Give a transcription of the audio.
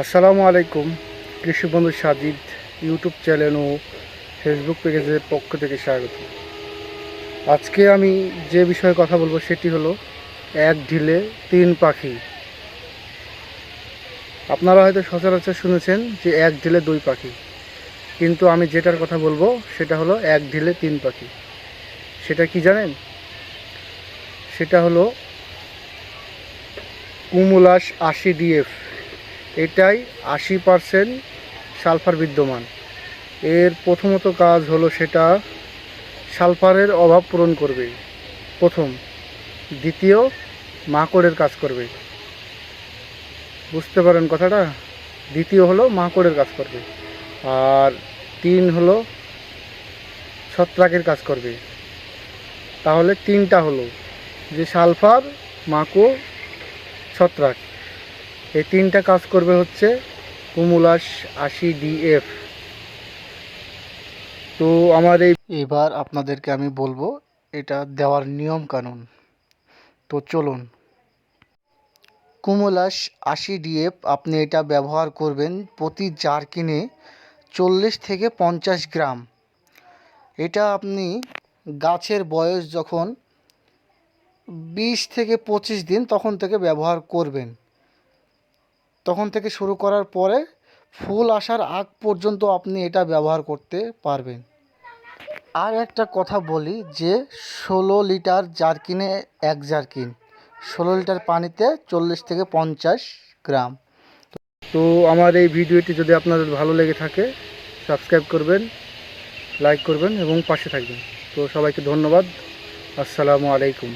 আসসালামু আলাইকুম, কৃষি বন্ধু সাজিদ ইউটিউব চ্যানেল ও ফেসবুক পেজের পক্ষ থেকে স্বাগত। আজকে আমি যে বিষয়ে কথা বলব সেটি হলো এক ঢিলে তিন পাখি। আপনারা হয়তো সচরাচর শুনেছেন যে এক ঢিলে দুই পাখি, কিন্তু আমি যেটার কথা বলব সেটা হলো এক ঢিলে তিন পাখি। সেটা কি জানেন? সেটা হলো কুমুলাস আশি ডিএফ এটাই আশি পারসেন্ট সালফার বিদ্যমান। এর প্রথমত কাজ হলো সেটা সালফারের অভাব পূরণ করবে। প্রথম। দ্বিতীয়, মাকড়ের কাজ করবে। বুঝতে পারেন কথাটা? দ্বিতীয় হলো মাকড়ের কাজ করবে। আর তিন হলো ছত্রাকের কাজ করবে। তাহলে তিনটা হলো যে সালফার, মাকড়, ছত্রাক। এই তিনটা কাজ করবে হচ্ছে কুমুলাস আশি ডিএফ। তো আমার এই এবার আপনাদেরকে আমি বলব, এটা দেওয়ার নিয়ম কানুন। তো চলুন। কুমুলাস আশি ডিএফ, আপনি এটা ব্যবহার করবেন প্রতি জারকিনে চল্লিশ থেকে পঞ্চাশ গ্রাম। এটা আপনি গাছের বয়স যখন বিশ থেকে পঁচিশ দিন তখন থেকে ব্যবহার করবেন। তখন থেকে শুরু করার পরে ফুল আসার আগ পর্যন্ত আপনি এটা ব্যবহার করতে পারবেন। আর একটা কথা বলি যে, ষোলো লিটার জারকিনে এক জারকিন, ষোলো লিটার পানিতে চল্লিশ থেকে পঞ্চাশ গ্রাম। তো আমার এই ভিডিওটি যদি আপনাদের ভালো লেগে থাকে, সাবস্ক্রাইব করবেন, লাইক করবেন এবং পাশে থাকবেন। তো সবাইকে ধন্যবাদ। আসসালামু আলাইকুম।